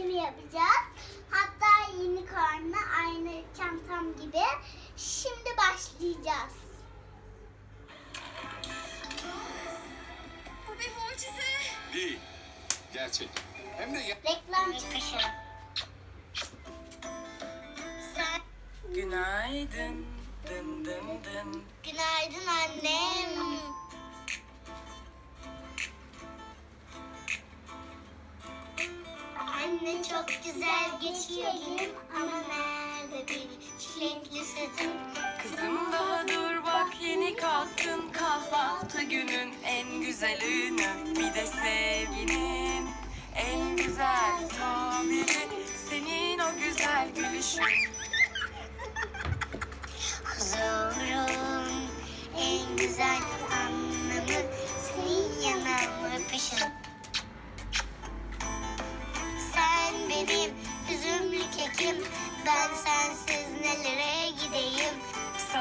yapacağız. Hatta unicorn'la aynı çantam gibi. Şimdi başlayacağız. Bu bir mucize. Değil. Gerçek. Hem de ger- Reklam çıkışı. Sen Günaydın. Dın dın dın. Günaydın annem. Çok güzel geçiyor. Ama nerede bir çilekli sütüm? Kızım daha dur bak yeni kalktın. Kahvaltı günün en güzel bir de sevginin en güzel tabiri. Senin o güzel gülüşün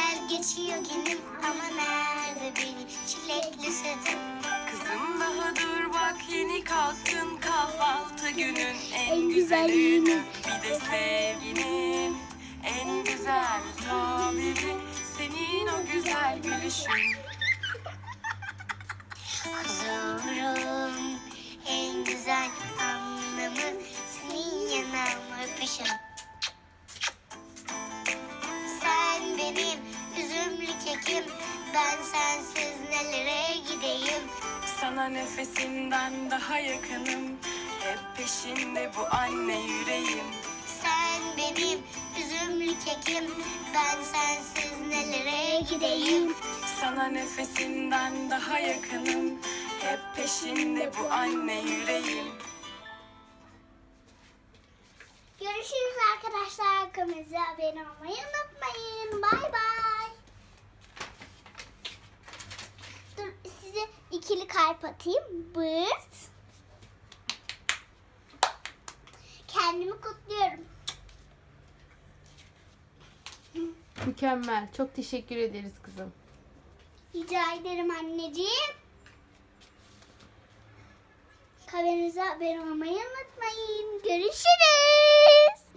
güzel geçiyor günüm ama nerede benim çilekli sütüm? Kızım daha dur bak yeni kalktın kahvaltı günün en, En güzel güzel günü günü. bir de sevginin sana nefesinden daha yakınım hep peşinde bu anne yüreğim Sen benim üzümlü kekim, ben sensiz nelere gideyim. sana nefesinden daha yakınım hep peşinde bu anne yüreğim Görüşürüz arkadaşlar. Kanalımıza abone olmayı unutmayın. Bay bay. Dur size ikili kalp atayım. Bırt. Kendimi kutluyorum. Mükemmel. Çok teşekkür ederiz kızım. Rica ederim anneciğim. Kanalımıza abone olmayı unutmayın. Görüşürüz.